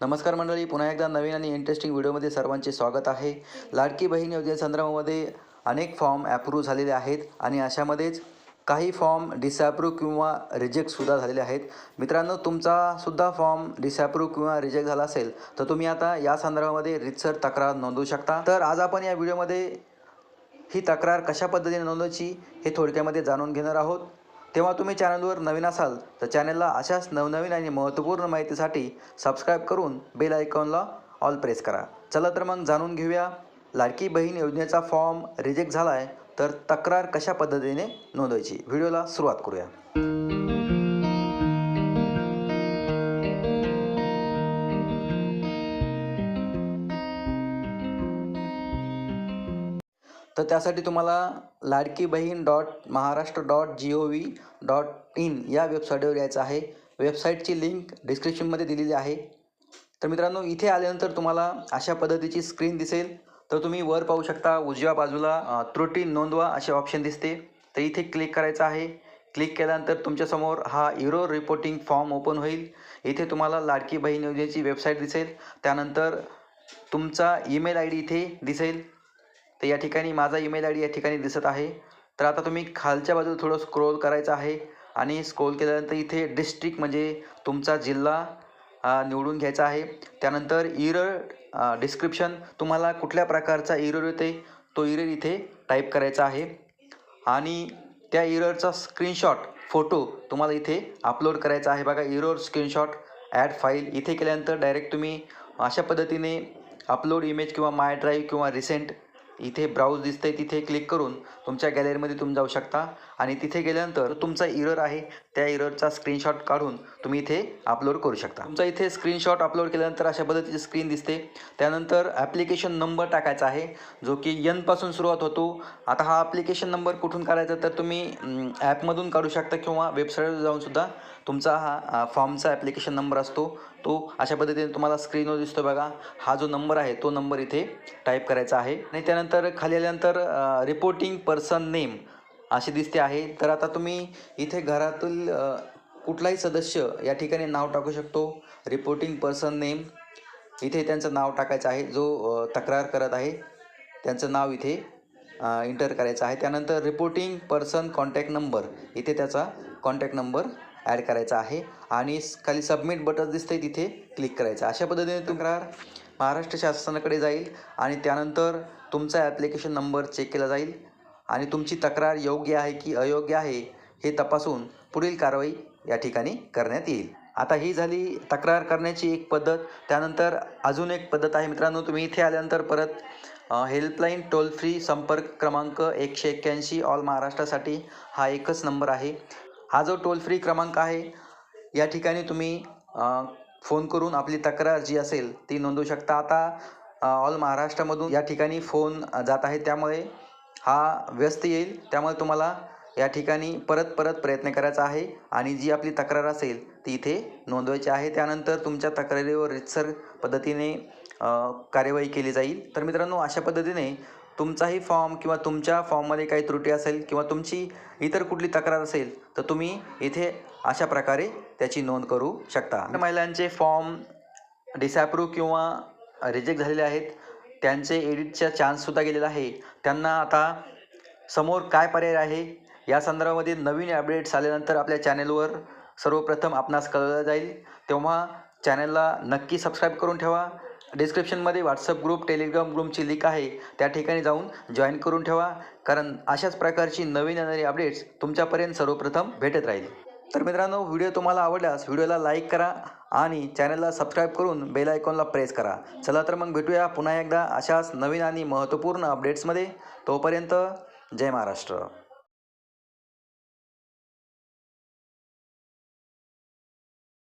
नमस्कार मंडळी पुन्हा एकदा नवीन आणि इंटरेस्टिंग व्हिडिओमध्ये सर्वांचे स्वागत आहे. लाडकी बहीण योजनेसंदर्भामध्ये अनेक फॉर्म ॲप्रूव्ह झालेले आहेत आणि अशामध्येच काही फॉर्म डिसॲप्रूव्ह किंवा रिजेक्टसुद्धा झालेले आहेत. मित्रांनो तुमचासुद्धा फॉर्म डिसॲप्रूव्ह किंवा रिजेक्ट झाला असेल तर तुम्ही आता या संदर्भामध्ये रितसर तक्रार नोंदवू शकता. तर आज आपण या व्हिडिओमध्ये ही तक्रार कशा पद्धतीने नोंदवायची हे थोडक्यामध्ये जाणून घेणार आहोत. तेव्हा तुम्ही चॅनलवर नवीन असाल तर चॅनलला अशाच नवनवीन आणि महत्त्वपूर्ण माहितीसाठी सबस्क्राईब करून बेल आयकॉनला ऑल प्रेस करा. चला तर मग जाणून घेऊया लाडकी बहीण योजनेचा फॉर्म रिजेक्ट झाला आहे तर तक्रार कशा पद्धतीने नोंदवायची? व्हिडिओला सुरुवात करूया. तर त्यासाठी तुम्हाला Ladki Bahin dot Maharashtra dot G O V dot in या वेबसाईटवर यायचं आहे. वेबसाईटची लिंक डिस्क्रिप्शनमध्ये दिलेली आहे. तर मित्रांनो इथे आल्यानंतर तुम्हाला अशा पद्धतीची स्क्रीन दिसेल. तर तुम्ही वर पाहू शकता उजव्या बाजूला त्रुटी नोंदवा असे ऑप्शन दिसते. तर इथे क्लिक करायचं आहे. क्लिक केल्यानंतर तुमच्यासमोर हा इरो रिपोर्टिंग फॉर्म ओपन होईल. इथे तुम्हाला लाडकी बहीण योजनेची वेबसाईट दिसेल. त्यानंतर तुमचा ईमेल आय डी इथे दिसेल. तर या ठिकाणी माझा ईमेल आय डी या ठिकाणी दिसत आहे. तर आता तुम्ही खालच्या बाजूला थोडं स्क्रोल करायचं आहे आणि स्क्रोल केल्यानंतर इथे डिस्ट्रिक्ट म्हणजे तुमचा जिल्हा निवडून घ्यायचा आहे. त्यानंतर इरर डिस्क्रिप्शन तुम्हाला कुठल्या प्रकारचा इरर येते तो इरर इथे टाईप करायचा आहे. आणि त्या इररचा स्क्रीनशॉट फोटो तुम्हाला इथे अपलोड करायचा आहे. बघा इरर स्क्रीनशॉट ॲड फाईल इथे केल्यानंतर डायरेक्ट तुम्ही अशा पद्धतीने अपलोड इमेज किंवा माय ड्राईव्ह किंवा रिसेंट इथे ब्राउज दिसतंय तिथे क्लिक करून तुमच्या गॅलरीमध्ये तुम्ही जाऊ शकता. आणि तिथे गेल्यानंतर तुमचा इरर आहे. त्या एररचा स्क्रीनशॉट काढून तुम्ही इथे अपलोड करू शकता. तुमचा इथे स्क्रीनशॉट अपलोड केल्यानंतर अशा पद्धतीची स्क्रीन दिसते. त्यानंतर ॲप्लिकेशन नंबर टाकायचा आहे जो की यनपासून सुरुवात होतो. आता हा ॲप्लिकेशन नंबर कुठून काढायचा तर तुम्ही ॲपमधून काढू शकता किंवा वेबसाईटवर जाऊनसुद्धा तुमचा हा फॉर्मचा ॲप्लिकेशन नंबर असतो. तो अशा पद्धतीने तुम्हाला स्क्रीनवर दिसतो बघा. हा जो नंबर आहे तो नंबर इथे टाईप करायचा आहे. आणि त्यानंतर खाली आल्यानंतर रिपोर्टिंग पर्सन नेम अशी दिसते आहे. तर आता तुम्ही इथे घरातील कुठलाही सदस्य या ठिकाणी नाव टाकू शकतो. रिपोर्टिंग पर्सन नेम इथे त्यांचं नाव टाकायचं आहे. जो तक्रार करत आहे त्यांचं नाव इथे इंटर करायचं आहे. त्यानंतर रिपोर्टिंग पर्सन कॉन्टॅक्ट नंबर इथे त्याचा कॉन्टॅक्ट नंबर ॲड करायचा आहे. आणि खाली सबमिट बटन दिसतंय तिथे क्लिक करायचं. अशा पद्धतीने तक्रार महाराष्ट्र शासनाकडे जाईल. आणि त्यानंतर तुमचा ॲप्लिकेशन नंबर चेक केला जाईल. आणि तुमची तक्रार योग्य आहे की अयोग्य आहे हे तपासून पुढील कारवाई या ठिकाणी करण्यात येईल. आता ही झाली तक्रार करण्याची एक पद्धत त्यानंतर अजून एक पद्धत आहे मित्रांनो तुम्ही इथे आल्यानंतर परत हेल्पलाईन टोल फ्री संपर्क क्रमांक एकशे एक्क्याऐंशी ऑल महाराष्ट्रासाठी हा एकच नंबर आहे. हा जो टोल फ्री क्रमांक आहे या ठिकाणी तुम्ही फोन करून आपली तक्रार जी असेल ती नोंदवू शकता. आता ऑल महाराष्ट्रामधून या ठिकाणी फोन जात आहे त्यामुळे हा व्यस्त येईल त्यामुळे तुम्हाला या ठिकाणी परत परत प्रयत्न करायचा आहे. आणि जी आपली तक्रार असेल ती इथे नोंदवायची आहे. त्यानंतर तुमच्या तक्रारीवर रितसर पद्धतीने कार्यवाही केली जाईल. तर मित्रांनो अशा पद्धतीने तुमचाही फॉर्म किंवा तुमच्या फॉर्ममध्ये काही त्रुटी असेल किंवा तुमची इतर कुठली तक्रार असेल तर तुम्ही इथे अशा प्रकारे त्याची नोंद करू शकता. महिलांचे फॉर्म डिसॲप्रूव्ह किंवा रिजेक्ट झालेले आहेत. त्यांचे एडिटचा चान्ससुद्धा गेलेला आहे. त्यांना आता समोर काय पर्याय आहे? या संदर्भामध्ये नवीन अपडेट्स आल्यानंतर आपल्या चॅनेलवर सर्वप्रथम आपणास कळवलं जाईल. तेव्हा चॅनलला नक्की सबस्क्राईब करून ठेवा. डिस्क्रिप्शनमध्ये व्हॉट्सअप ग्रुप टेलिग्राम ग्रुपची लिंक आहे. त्या ठिकाणी जाऊन जॉईन करून ठेवा. कारण अशाच प्रकारची नवीन येणारी अपडेट्स तुमच्यापर्यंत सर्वप्रथम भेटत राहील. तर मित्रांनो व्हिडिओ तुम्हाला आवडल्यास व्हिडिओला लाईक करा आणि चॅनलला सबस्क्राईब करून बेल आयकॉनला प्रेस करा. चला तर मग भेटूया पुन्हा एकदा अशाच नवीन आणि महत्त्वपूर्ण अपडेट्समध्ये. तोपर्यंत जय महाराष्ट्र.